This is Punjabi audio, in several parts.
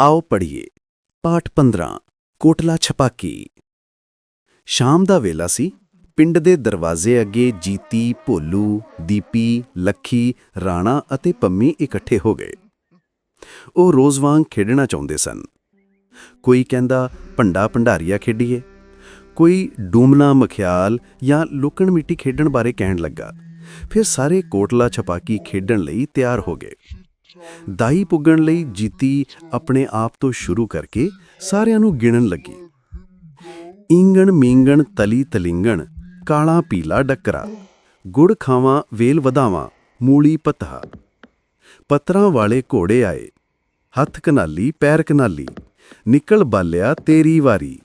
ਆਓ ਪੜ੍ਹੀਏ। ਪਾਠ 15 ਕੋਟਲਾ ਛਪਾਕੀ। ਸ਼ਾਮ ਦਾ ਵੇਲਾ ਸੀ। ਪਿੰਡ ਦੇ ਦਰਵਾਜ਼ੇ ਅੱਗੇ ਜੀਤੀ, ਭੋਲੂ, ਦੀਪੀ, ਲੱਖੀ, ਰਾਣਾ ਅਤੇ ਪੰਮੀ ਇਕੱਠੇ ਹੋ ਗਏ। ਉਹ ਰੋਜ਼ ਵਾਂਗ ਖੇਡਣਾ ਚਾਹੁੰਦੇ ਸਨ। ਕੋਈ ਕਹਿੰਦਾ, ਭੰਡਾ ਭੰਡਾਰੀਆ ਖੇਡੀਏ। ਕੋਈ ਡੂਮਨਾ ਮਖਿਆਲ ਜਾਂ ਲੁਕਣ ਮਿੱਟੀ ਖੇਡਣ ਬਾਰੇ ਕਹਿਣ ਲੱਗਾ। ਫਿਰ ਸਾਰੇ ਕੋਟਲਾ ਛਪਾਕੀ ਖੇਡਣ ਲਈ ਤਿਆਰ ਹੋ ਗਏ। ਦਾਈ ਪੁੱਗਣ ਲਈ ਜੀਤੀ ਆਪਣੇ ਆਪ ਤੋਂ ਸ਼ੁਰੂ ਕਰਕੇ ਸਾਰਿਆਂ ਨੂੰ ਗਿਣਨ ਲੱਗੀ। ਇੰਗਣ ਮੀਂਗਣ, ਤਲੀ, ਤਲਿੰਗਣ, ਕਾਲਾ, ਪੀਲਾ, ਡੱਕਰਾ, ਗੁੜ ਖਾਵਾਂ, ਵੇਲ ਵਧਾਵਾਂ, ਮੂਲੀ, ਪਤਹਾ। ਪੱਤਰਾਂ ਵਾਲੇ ਘੋੜੇ ਆਏ, ਹੱਥ ਕਨਾਲੀ, ਪੈਰ ਕਨਾਲੀ, ਨਿਕਲ ਬਾਲਿਆ ਤੇਰੀ ਵਾਰੀ।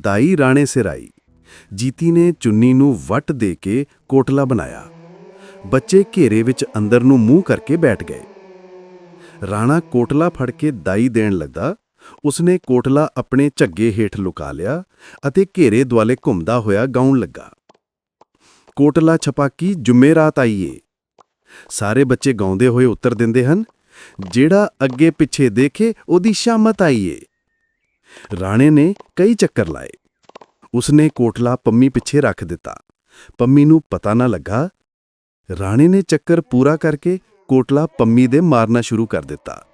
ਦਾਈ ਰਾਣੇ ਸਿਰਾਈ, ਜੀਤੀ ਨੇ ਚੁੰਨੀ ਨੂੰ ਵੱਟ ਦੇ ਕੇ ਕੋਟਲਾ ਬਣਾਇਆ। ਬੱਚੇ ਘੇਰੇ ਵਿੱਚ ਅੰਦਰ ਨੂੰ ਮੂੰਹ ਕਰਕੇ ਬੈਠ ਗਏ। ਰਾਣਾ ਕੋਟਲਾ ਫੜ ਕੇ ਦਾਈ ਦੇਣ ਲੱਗਾ। ਉਸਨੇ ਕੋਟਲਾ ਆਪਣੇ ਝੱਗੇ ਹੇਠ ਲੁਕਾ ਲਿਆ ਅਤੇ ਘੇਰੇ ਦੁਆਲੇ ਘੁੰਮਦਾ ਹੋਇਆ ਗਾਉਣ ਲੱਗਾ। ਕੋਟਲਾ ਛਪਾਕੀ ਜੁਮੇਰਾਤ ਆਈਏ। ਸਾਰੇ ਬੱਚੇ ਗਾਉਂਦੇ ਹੋਏ ਉੱਤਰ ਦਿੰਦੇ ਹਨ, ਜਿਹੜਾ ਅੱਗੇ ਪਿੱਛੇ ਦੇਖੇ, ਉਹਦੀ ਸ਼ਾਮਤ ਆਈਏ। ਰਾਣੇ ਨੇ ਕਈ ਚੱਕਰ ਲਾਏ। ਉਸਨੇ ਕੋਟਲਾ ਪੰਮੀ ਪਿੱਛੇ ਰੱਖ ਦਿੱਤਾ। ਪੰਮੀ ਨੂੰ ਪਤਾ ਨਾ ਲੱਗਾ। ਰਾਣੇ ਨੇ ਚੱਕਰ ਪੂਰਾ ਕਰਕੇ ਕੋਟਲਾ ਪੰਮੀ ਦੇ ਮਾਰਨਾ ਸ਼ੁਰੂ ਕਰ ਦਿੱਤਾ।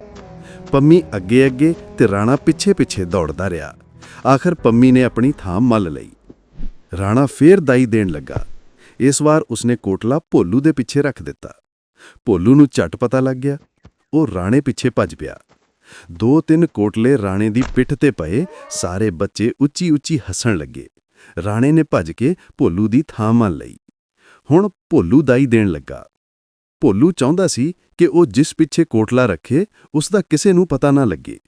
ਪੰਮੀ ਅੱਗੇ ਅੱਗੇ ਤੇ ਰਾਣਾ ਪਿੱਛੇ ਪਿੱਛੇ ਦੌੜਦਾ ਰਿਹਾ। ਆਖਰ ਪੰਮੀ ਨੇ ਆਪਣੀ ਥਾਂ ਮੱਲ ਲਈ। ਰਾਣਾ ਫੇਰ ਦਾਈ ਦੇਣ ਲੱਗਾ। ਇਸ ਵਾਰ ਉਸਨੇ ਕੋਟਲਾ ਭੋਲੂ ਦੇ ਪਿੱਛੇ ਰੱਖ ਦਿੱਤਾ। ਭੋਲੂ ਨੂੰ ਝਟ ਪਤਾ ਲੱਗ ਗਿਆ। ਉਹ ਰਾਣੇ ਪਿੱਛੇ ਭੱਜ ਪਿਆ। ਦੋ ਤਿੰਨ ਕੋਟਲੇ ਰਾਣੇ ਦੀ ਪਿੱਠ ਤੇ ਪਏ ਸਾਰੇ ਬੱਚੇ ਉੱਚੀ ਉੱਚੀ ਹੱਸਣ ਲੱਗੇ। ਰਾਣੇ ਨੇ ਭੱਜ ਕੇ ਭੋਲੂ ਦੀ ਥਾਂ ਮੰਨ ਲਈ। ਹੁਣ ਭੋਲੂ ਦਾਈ ਦੇਣ ਲੱਗਾ। ਭੋਲੂ ਚਾਹੁੰਦਾ ਸੀ ਕਿ ਉਹ ਜਿਸ ਪਿੱਛੇ ਕੋਟਲਾ ਰੱਖੇ, ਉਸ ਦਾ ਕਿਸੇ ਨੂੰ ਪਤਾ ਨਾ ਲੱਗੇ।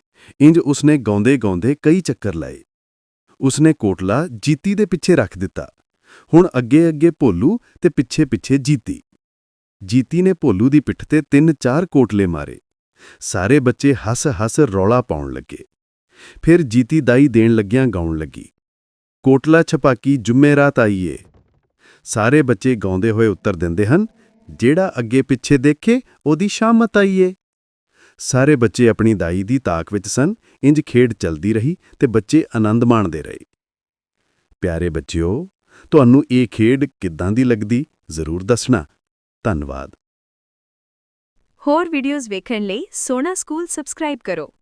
ਇੰਜ ਉਸਨੇ ਗਾਉਂਦੇ ਗਾਉਂਦੇ ਕਈ ਚੱਕਰ ਲਾਏ। ਉਸਨੇ ਕੋਟਲਾ ਜੀਤੀ ਦੇ ਪਿੱਛੇ ਰੱਖ ਦਿੱਤਾ। ਹੁਣ ਅੱਗੇ ਅੱਗੇ ਭੋਲੂ ਤੇ ਪਿੱਛੇ ਪਿੱਛੇ ਜੀਤੀ। ਜੀਤੀ ਨੇ ਭੋਲੂ ਦੀ ਪਿੱਠ ਤੇ ਤਿੰਨ ਚਾਰ ਕੋਟਲੇ ਮਾਰੇ। ਸਾਰੇ ਬੱਚੇ ਹੱਸ ਹੱਸ ਰੌਲਾ ਪਾਉਣ ਲੱਗੇ। ਫਿਰ ਜੀਤੀ ਦਾਈ ਦੇਣ ਲੱਗਿਆਂ ਗਾਉਣ ਲੱਗੀ। ਕੋਟਲਾ ਛਪਾਕੀ ਜੁਮੇਰਾਤ ਆਈਏ। ਸਾਰੇ ਬੱਚੇ ਗਾਉਂਦੇ ਹੋਏ ਉੱਤਰ ਦਿੰਦੇ ਹਨ ਜਿਹੜਾ ਅੱਗੇ ਪਿੱਛੇ ਦੇਖੇ, ਉਹਦੀ ਸ਼ਾਮਤ ਆਈਏ ਸਾਰੇ ਬੱਚੇ ਆਪਣੀ ਦਾਈ ਦੀ ਤਾਕ ਵਿੱਚ ਸਨ। ਇੰਜ ਖੇਡ ਚੱਲਦੀ ਰਹੀ ਤੇ ਬੱਚੇ ਆਨੰਦ ਮਾਣਦੇ ਰਹੇ। ਪਿਆਰੇ ਬੱਚਿਓ, ਤੁਹਾਨੂੰ ਇਹ ਖੇਡ ਕਿੱਦਾਂ ਦੀ ਲੱਗਦੀ, ਜ਼ਰੂਰ ਦੱਸਣਾ। ਧੰਨਵਾਦ। ਹੋਰ ਵੀਡੀਓਜ਼ ਵੇਖਣ ਲਈ ਸੋਨਾ ਸਕੂਲ ਸਬਸਕ੍ਰਾਈਬ ਕਰੋ।